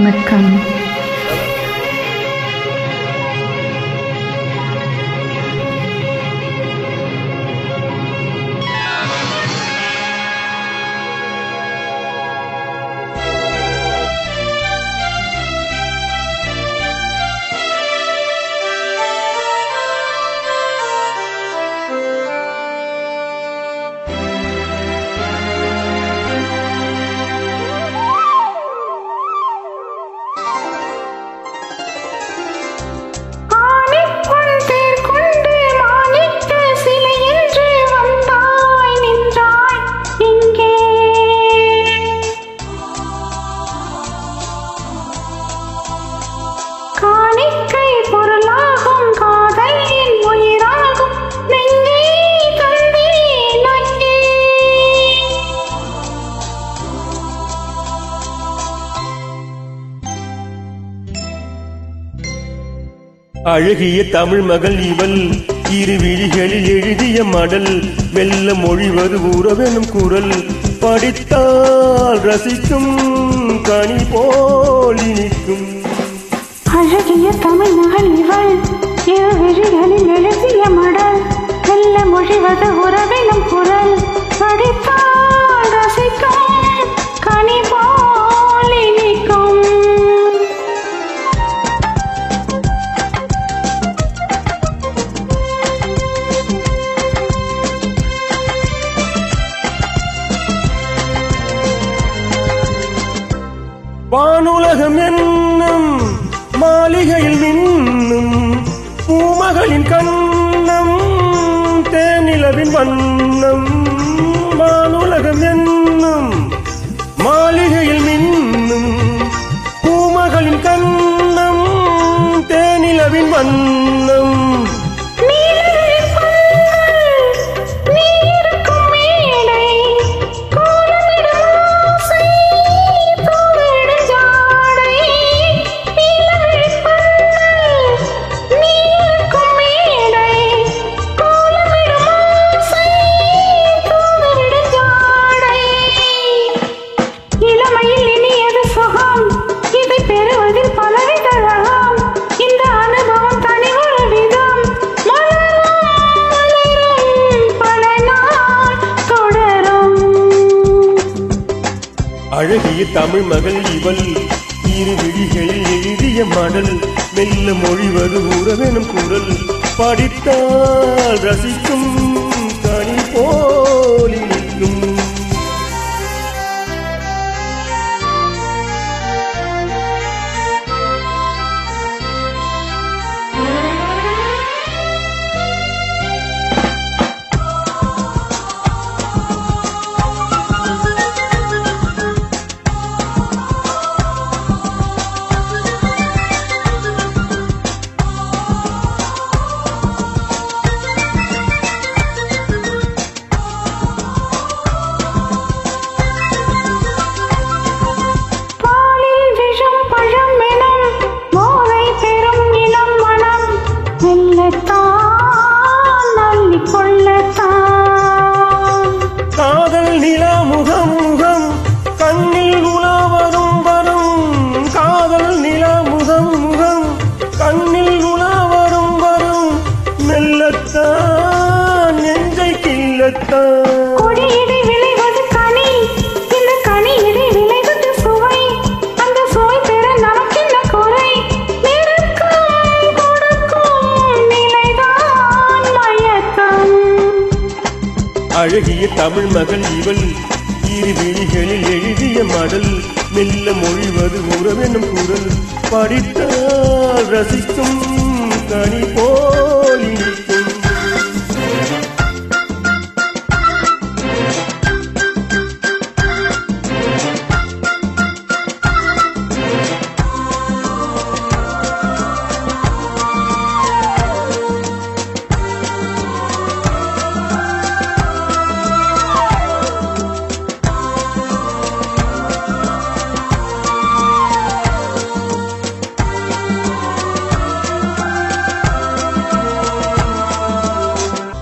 selamatkanmu. பொருளாகும் காதல் என் உயிராகும். நெஞ்சே தந்தேன் அங்கே அழகிய தமிழ் மகள் இவள். இரு விழிகளில் எழுதிய மடல். மெல்ல மொழிவது உறவெனும் குரல். படித்தால் ரசிக்கும் கனி போல் இனிக்கும். அழகிய தமிழ் மொழிவது உறவினும் குரல் படித்தால் ரசிக்கும் கனி போல் வானுலகம் என்னும் மாளிகையில் நின்னும் பூமகளின் கண் மலரின் வண்ணம் மானுலகம் என்னும் மாளிகையில் மின்னும் பூமகளின் கண்ணம் தேனிலவின் வண்ணம். அழகிய தமிழ் மகள் இவள். இரு விழிகளில் எழுதிய மடல் மெல்ல மொழிவது உறவெனும் குரல். படித்தால் ரசிக்கும் கனி போல் மெல்லத்தான் அள்ளிக் கொள்ளத்தான். காதல் நிலா முகம் முகம் அழகிய தமிழ் மகள் இவள். இருவிழிகளில் எழுதிய மடல் மெல்ல மொழிவது உறவெனும் குரல். படித்தால் ரசிக்கும் கனி போல்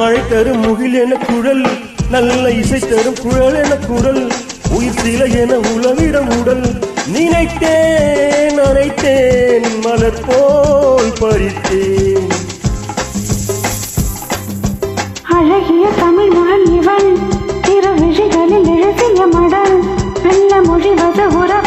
மழை தரும் முகில் என குழல் நல்ல இசை தரும் குழல் என குரல் உயிர் சில என உளவிடம் உடல். நினைத்தேன் அனைத்தேன் மலர் போல் பறித்தேன். அழகிய தமிழ் மகன் இவன் திரு விழிகளில் எழுதிய மடல் நல்ல மொழிவது உறவு